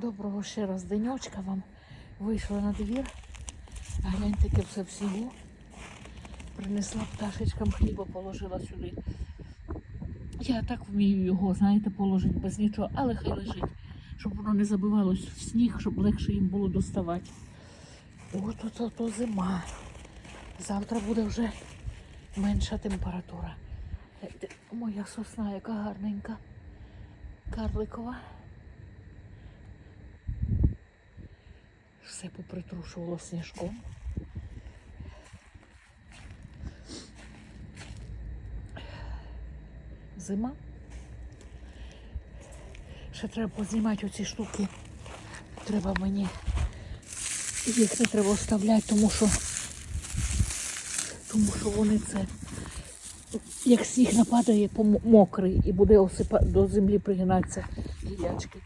Доброго ще раз денечка вам. Вийшла на двір. Гляньте, яке все в снігу. Принесла пташечкам хліба, положила сюди. Я так вмію його, знаєте, положити без нічого, але хай лежить, щоб воно не забивалось в сніг, щоб легше їм було доставати. От ото то зима. Завтра буде вже менша температура. Моя сосна, яка гарненька. Карликова. Все попритрушувало сніжком. Зима. Ще треба познімати оці штуки. Треба мені. Їх не треба оставляти, тому що тому що вони це. Як сніг нападає, мокрий і буде осипа до землі пригинатися гілячки.